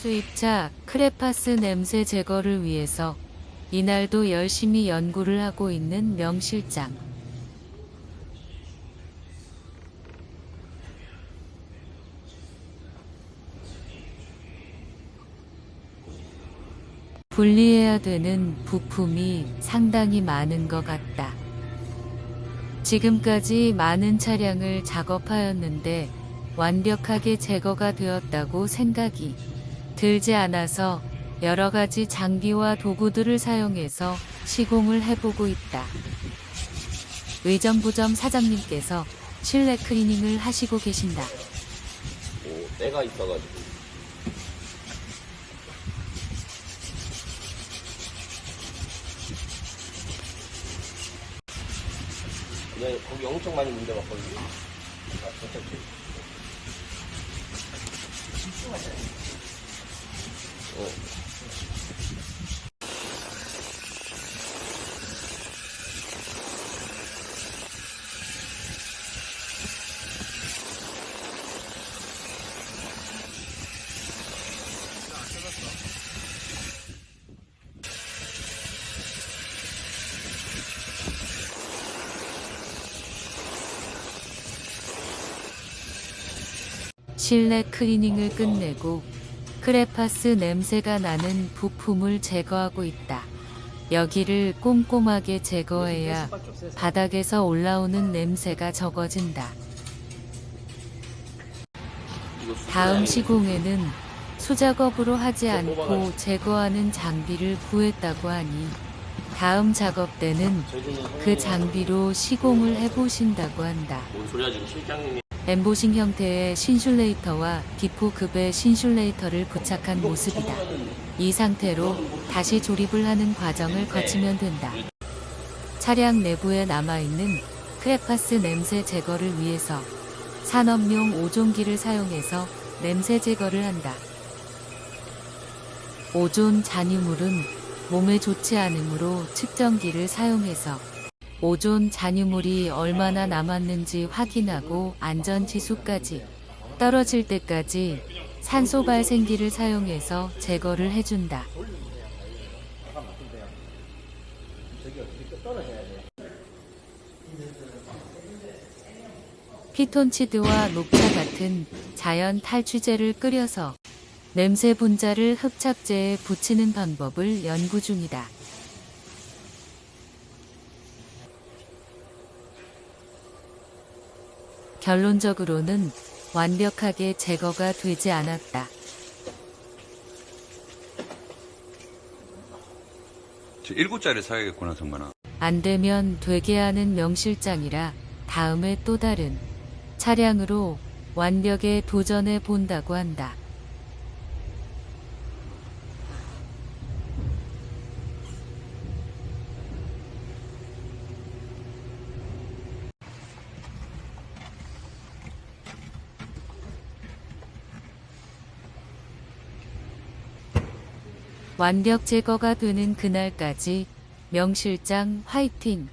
수입차 크레파스 냄새 제거를 위해서 이날도 열심히 연구를 하고 있는 명 실장. 분리해야 되는 부품이 상당히 많은 것 같다. 지금까지 많은 차량을 작업하였는데 완벽하게 제거가 되었다고 생각이 들지 않아서 여러 가지 장비와 도구들을 사용해서 시공을 해보고 있다. 의정부점 사장님께서 실내 클리닝을 하시고 계신다. 뭐 때가 있어가지고 네, 거기 엄청 많이 문대봤거든요. 아, 괜찮지? 실내 클리닝을 끝내고 크레파스 냄새가 나는 부품을 제거하고 있다. 여기를 꼼꼼하게 제거해야 바닥에서 올라오는 냄새가 적어진다. 다음 시공에는 수작업으로 하지 않고 제거하는 장비를 구했다고 하니 다음 작업 때는 그 장비로 시공을 해보신다고 한다. 엠보싱 형태의 신슐레이터와 기포급의 신슐레이터를 부착한 모습이다. 이 상태로 다시 조립을 하는 과정을 거치면 된다. 차량 내부에 남아있는 크레파스 냄새 제거를 위해서 산업용 오존기를 사용해서 냄새 제거를 한다. 오존 잔유물은 몸에 좋지 않으므로 측정기를 사용해서 오존 잔유물이 얼마나 남았는지 확인하고 안전지수까지 떨어질 때까지 산소 발생기를 사용해서 제거를 해준다. 피톤치드와 녹차 같은 자연 탈취제를 끓여서 냄새 분자를 흡착제에 붙이는 방법을 연구 중이다. 결론적으로는 완벽하게 제거가 되지 않았다. 저 일곱짜리 사야겠구나, 정만아. 안 되면 되게 하는 명실장이라 다음에 또 다른 차량으로 완벽에 도전해 본다고 한다. 완벽 제거가 되는 그날까지 명실장 화이팅!